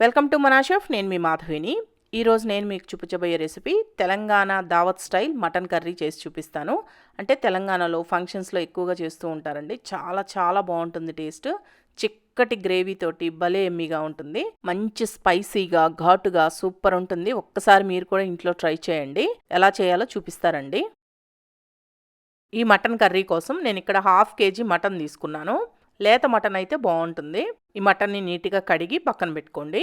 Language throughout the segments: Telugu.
వెల్కమ్ టు మనాషెఫ్ నేను మీ మాధవిని. ఈరోజు నేను మీకు చూపించబోయే రెసిపీ తెలంగాణ దావత్ స్టైల్ మటన్ కర్రీ చేసి చూపిస్తాను. అంటే తెలంగాణలో ఫంక్షన్స్లో ఎక్కువగా చేస్తూ ఉంటారండి. చాలా చాలా బాగుంటుంది టేస్ట్. చిక్కటి గ్రేవీతోటి భలే ఎమ్మిగా ఉంటుంది. మంచి స్పైసీగా ఘాటుగా సూపర్ ఉంటుంది. ఒక్కసారి మీరు కూడా ఇంట్లో ట్రై చేయండి. ఎలా చేయాలో చూపిస్తారండి. ఈ మటన్ కర్రీ కోసం నేను ఇక్కడ హాఫ్ కేజీ మటన్ తీసుకున్నాను. లేత మటన్ అయితే బాగుంటుంది ఈ మటన్ని నీట్గా కడిగి పక్కన పెట్టుకోండి.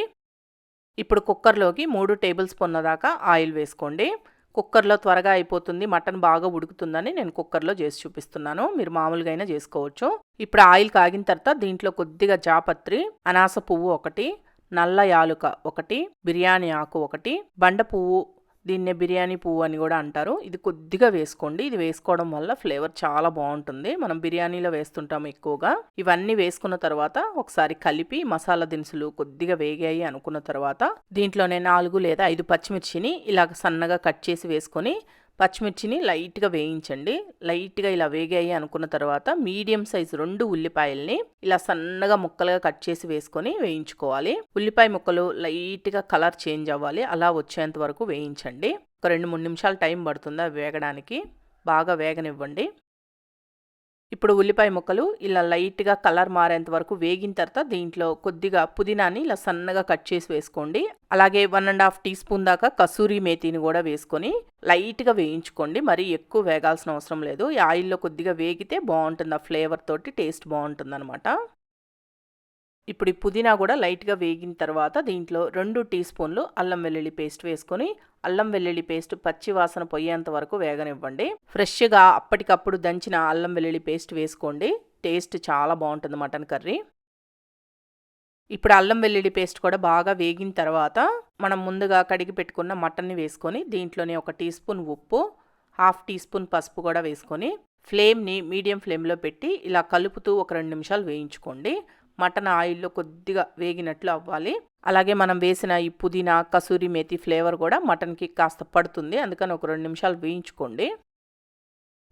ఇప్పుడు కుక్కర్లోకి మూడు టేబుల్ స్పూన్ల దాకా ఆయిల్ వేసుకోండి. కుక్కర్లో త్వరగా అయిపోతుంది. మటన్ బాగా ఉడుకుతుందని నేను కుక్కర్లో చేసి చూపిస్తున్నాను. మీరు మామూలుగా అయినా చేసుకోవచ్చు. ఇప్పుడు ఆయిల్ కాగిన తర్వాత దీంట్లో కొద్దిగా జాపత్రి అనాస పువ్వు ఒకటి నల్ల యాలుక ఒకటి బిర్యానీ ఆకు ఒకటి బండ పువ్వు దీన్నే బిర్యానీ పువ్వు అని కూడా అంటారు. ఇది కొద్దిగా వేసుకోండి. ఇది వేసుకోవడం వల్ల ఫ్లేవర్ చాలా బాగుంటుంది. మనం బిర్యానీలో వేస్తుంటాం ఎక్కువగా. ఇవన్నీ వేసుకున్న తర్వాత ఒకసారి కలిపి మసాలా దినుసులు కొద్దిగా వేగాయి అనుకున్న తర్వాత దీంట్లోనే నాలుగు లేదా ఐదు పచ్చిమిర్చిని ఇలా సన్నగా కట్ చేసి వేసుకొని పచ్చిమిర్చిని లైట్గా వేయించండి. లైట్గా ఇలా వేగాయి అనుకున్న తర్వాత మీడియం సైజు రెండు ఉల్లిపాయల్ని ఇలా సన్నగా ముక్కలుగా కట్ చేసి వేసుకొని వేయించుకోవాలి. ఉల్లిపాయ ముక్కలు లైట్గా కలర్ చేంజ్ అవ్వాలి. అలా వచ్చేంత వరకు వేయించండి. ఒక రెండు మూడు నిమిషాలు టైం పడుతుంది. అవి వేగడానికి. బాగా వేగనివ్వండి. ఇప్పుడు ఉల్లిపాయ ముక్కలు ఇలా లైట్గా కలర్ మారేంత వరకు వేగిన తర్వాత దీంట్లో కొద్దిగా పుదీనాని ఇలా సన్నగా కట్ చేసి వేసుకోండి. అలాగే one and half teaspoon దాకా కసూరి మేతిని కూడా వేసుకొని లైట్గా వేయించుకోండి. మరీ ఎక్కువ వేగాల్సిన అవసరం లేదు. ఈ ఆయిల్లో కొద్దిగా వేగితే బాగుంటుంది. ఆ ఫ్లేవర్ తోటి టేస్ట్ బాగుంటుంది అనమాట ఇప్పుడు ఈ పుదీనా కూడా లైట్గా వేగిన తర్వాత దీంట్లో రెండు టీ స్పూన్లు అల్లం వెల్లుల్లి పేస్ట్ వేసుకొని అల్లం వెల్లుల్లి పేస్ట్ పచ్చి వాసన పోయేంత వరకు వేగనివ్వండి. ఫ్రెష్గా అప్పటికప్పుడు దంచిన అల్లం వెల్లుల్లి పేస్ట్ వేసుకోండి. టేస్ట్ చాలా బాగుంటుంది మటన్ కర్రీ. ఇప్పుడు అల్లం వెల్లుల్లి పేస్ట్ కూడా బాగా వేగిన తర్వాత మనం ముందుగా కడిగి పెట్టుకున్న మటన్ని వేసుకొని దీంట్లోనే ఒక టీ స్పూన్ ఉప్పు హాఫ్ టీ స్పూన్ పసుపు కూడా వేసుకొని ఫ్లేమ్ని మీడియం ఫ్లేమ్లో పెట్టి ఇలా కలుపుతూ ఒక రెండు నిమిషాలు వేయించుకోండి. మటన్ ఆయిల్లో కొద్దిగా వేగినట్లు అవ్వాలి. అలాగే మనం వేసిన ఈ పుదీనా కసూరి మేతి ఫ్లేవర్ కూడా మటన్కి కాస్త పడుతుంది. అందుకని ఒక రెండు నిమిషాలు వేయించుకోండి.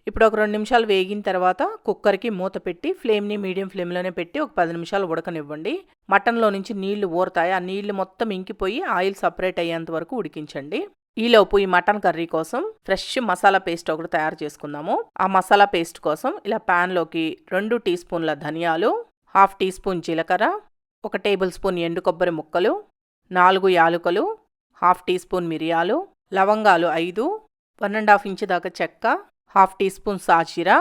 ఇప్పుడు ఒక రెండు నిమిషాలు వేగిన తర్వాత కుక్కర్కి మూత పెట్టి ఫ్లేమ్ని మీడియం ఫ్లేమ్లోనే పెట్టి ఒక పది నిమిషాలు ఉడకనివ్వండి. మటన్లో నుంచి నీళ్ళు ఊరతాయి. ఆ నీళ్ళు మొత్తం ఇంకిపోయి ఆయిల్ సపరేట్ అయ్యేంత వరకు ఉడికించండి. ఈలోపు ఈ మటన్ కర్రీ కోసం ఫ్రెష్ మసాలా పేస్ట్ ఒకటి తయారు చేసుకుందాము. ఆ మసాలా పేస్ట్ కోసం ఇలా ప్యాన్లోకి రెండు టీ స్పూన్ల ధనియాలు హాఫ్ టీ స్పూన్ జీలకర్ర ఒక టేబుల్ స్పూన్ ఎండు కొబ్బరి ముక్కలు నాలుగు యాలుకలు హాఫ్ టీ స్పూన్ మిరియాలు లవంగాలు ఐదు వన్ అండ్ హాఫ్ ఇంచ్ దాకా చెక్క హాఫ్ టీ స్పూన్ సాజీరా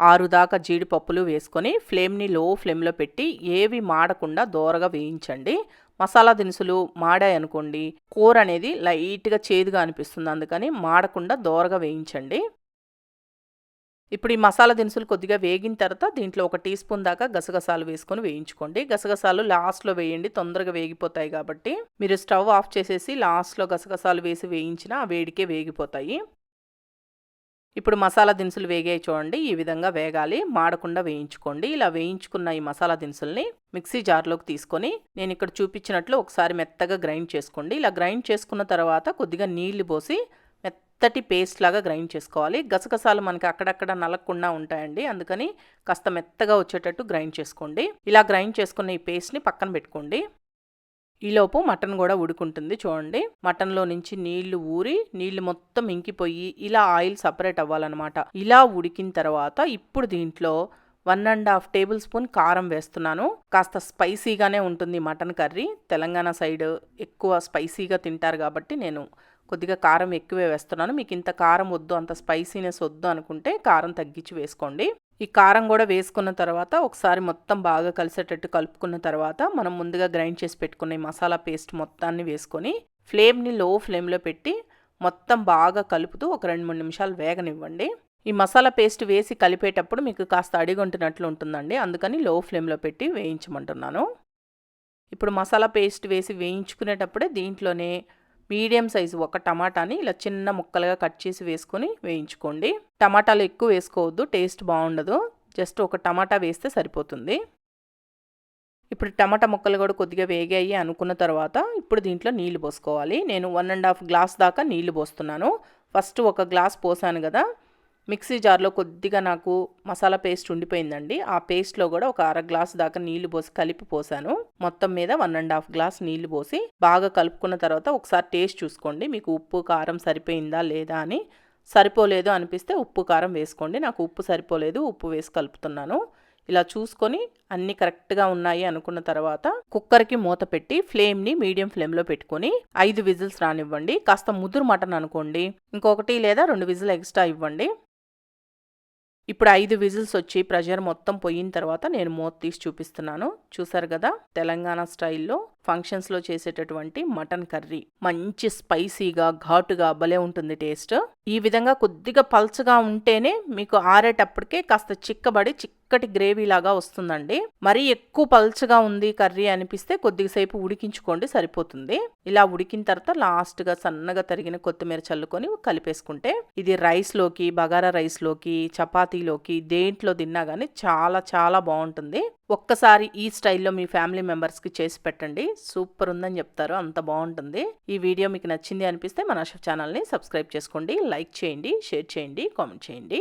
ఆరు దాకా జీడిపప్పులు వేసుకొని ఫ్లేమ్ని లో ఫ్లేమ్లో పెట్టి ఏవి మాడకుండా దోరగా వేయించండి. మసాలా దినుసులు మాడాయనుకోండి కూర అనేది లైట్గా చేదుగా అనిపిస్తుంది. అందుకని మాడకుండా దోరగా వేయించండి. ఇప్పుడు ఈ మసాలా దినుసులు కొద్దిగా వేగిన తర్వాత దీంట్లో ఒక టీ స్పూన్ దాకా గసగసాలు వేసుకొని వేయించుకోండి. గసగసాలు లాస్ట్లో వేయండి తొందరగా వేగిపోతాయి కాబట్టి. మీరు స్టవ్ ఆఫ్ చేసేసి లాస్ట్లో గసగసాలు వేసి వేయించినా ఆ వేడికే వేగిపోతాయి. ఇప్పుడు మసాలా దినుసులు వేగాయి చూడండి ఈ విధంగా వేగాలి. మాడకుండా వేయించుకోండి. ఇలా వేయించుకున్న ఈ మసాలా దినుసుల్ని మిక్సీ జార్లోకి తీసుకొని నేను ఇక్కడ చూపించినట్లు ఒకసారి మెత్తగా గ్రైండ్ చేసుకోండి. ఇలా గ్రైండ్ చేసుకున్న తర్వాత కొద్దిగా నీళ్ళు పోసి మెత్తటి పేస్ట్ లాగా గ్రైండ్ చేసుకోవాలి. గసగసాలు మనకి అక్కడక్కడ నలగకుండా ఉంటాయండి. అందుకని కాస్త మెత్తగా వచ్చేటట్టు గ్రైండ్ చేసుకోండి. ఇలా గ్రైండ్ చేసుకున్న ఈ పేస్ట్ని పక్కన పెట్టుకోండి. ఈలోపు మటన్ కూడా ఉడుకుంటుంది చూడండి. మటన్లో నుంచి నీళ్ళు ఊరి నీళ్ళు మొత్తం ఇంకిపోయి ఇలా ఆయిల్ సపరేట్ అవ్వాలన్నమాట. ఇలా ఉడికిన తర్వాత ఇప్పుడు దీంట్లో one and half tablespoon కారం వేస్తున్నాను. కాస్త స్పైసీగానే ఉంటుంది మటన్ కర్రీ తెలంగాణ సైడ్ ఎక్కువ స్పైసీగా తింటారు కాబట్టి నేను కొద్దిగా కారం ఎక్కువే వేస్తున్నాను. మీకు ఇంత కారం వద్దు అంత స్పైసీనెస్ వద్దు అనుకుంటే కారం తగ్గించి వేసుకోండి. ఈ కారం కూడా వేసుకున్న తర్వాత ఒకసారి మొత్తం బాగా కలిసేటట్టు కలుపుకున్న తర్వాత మనం ముందుగా గ్రైండ్ చేసి పెట్టుకున్న ఈ మసాలా పేస్ట్ మొత్తాన్ని వేసుకొని ఫ్లేమ్ని లో ఫ్లేమ్లో పెట్టి మొత్తం బాగా కలుపుతూ ఒక రెండు మూడు నిమిషాలు వేగనివ్వండి. ఈ మసాలా పేస్ట్ వేసి కలిపేటప్పుడు మీకు కాస్త అడిగొంటున్నట్లు ఉంటుందండి. అందుకని లో ఫ్లేమ్లో పెట్టి వేయించమంటున్నాను. ఇప్పుడు మసాలా పేస్ట్ వేసి వేయించుకునేటప్పుడే దీంట్లోనే మీడియం సైజు ఒక టమాటాని ఇలా చిన్న ముక్కలుగా కట్ చేసి వేసుకొని వేయించుకోండి. టమాటాలు ఎక్కువ వేసుకోవద్దు టేస్ట్ బాగుండదు. జస్ట్ ఒక టమాటా వేస్తే సరిపోతుంది. ఇప్పుడు టమాటా ముక్కలు కూడా కొద్దిగా వేగాయి అనుకున్న తర్వాత ఇప్పుడు దీంట్లో నీళ్ళు పోసుకోవాలి. నేను వన్ అండ్ హాఫ్ గ్లాస్ దాకా నీళ్ళు పోస్తున్నాను. ఫస్ట్ ఒక గ్లాస్ పోసాను కదా మిక్సీ జార్లో కొద్దిగా నాకు మసాలా పేస్ట్ ఉండిపోయిందండి. ఆ పేస్ట్లో కూడా ఒక అర గ్లాస్ దాకా నీళ్ళు పోసి కలిపి పోసాను. మొత్తం మీద వన్ అండ్ హాఫ్ గ్లాస్ నీళ్ళు పోసి బాగా కలుపుకున్న తర్వాత ఒకసారి టేస్ట్ చూసుకోండి. మీకు ఉప్పు కారం సరిపోయిందా లేదా అని. సరిపోలేదు అనిపిస్తే ఉప్పు కారం వేసుకోండి. నాకు ఉప్పు సరిపోలేదు ఉప్పు వేసి కలుపుతున్నాను. ఇలా చూసుకొని అన్ని కరెక్ట్గా ఉన్నాయి అనుకున్న తర్వాత కుక్కర్కి మూత పెట్టి ఫ్లేమ్ని మీడియం ఫ్లేమ్లో పెట్టుకొని ఐదు విజిల్స్ రానివ్వండి. కాస్త ముదురు మటన్ అనుకోండి. ఇంకొకటి లేదా రెండు విజిల్ ఎక్స్ట్రా ఇవ్వండి. ఇప్పుడు ఐదు విజిల్స్ వచ్చి ప్రెషర్ మొత్తం పోయిన తర్వాత నేను మూత తీసి చూపిస్తున్నాను. చూసారు కదా? తెలంగాణ స్టైల్లో ఫంక్షన్స్లో చేసేటటువంటి మటన్ కర్రీ. మంచి స్పైసీగా ఘాటుగా భలే ఉంటుంది టేస్ట్. ఈ విధంగా కొద్దిగా పల్చగా ఉంటేనే మీకు ఆరేటప్పటికే కాస్త చిక్కబడి చిక్కటి గ్రేవీ లాగా వస్తుందండి. మరీ ఎక్కువ పల్చగా ఉంది కర్రీ అనిపిస్తే కొద్దిసేపు ఉడికించుకోండి సరిపోతుంది. ఇలా ఉడికిన తర్వాత లాస్ట్గా సన్నగా తరిగిన కొత్తిమీర చల్లుకొని కలిపేసుకుంటే ఇది రైస్లోకి బగారా రైస్లోకి చపాతీలోకి దేంట్లో తిన్నా కానీ చాలా చాలా బాగుంటుంది. ఒక్కసారి ఈ స్టైల్లో మీ ఫ్యామిలీ మెంబర్స్కి చేసి పెట్టండి. సూపర్ ఉందని చెప్తారు. అంత బాగుంటుంది. ఈ వీడియో మీకు నచ్చింది అనిపిస్తే మన ఛానల్ని సబ్స్క్రైబ్ చేసుకోండి. లైక్ చేయండి షేర్ చేయండి కామెంట్ చేయండి.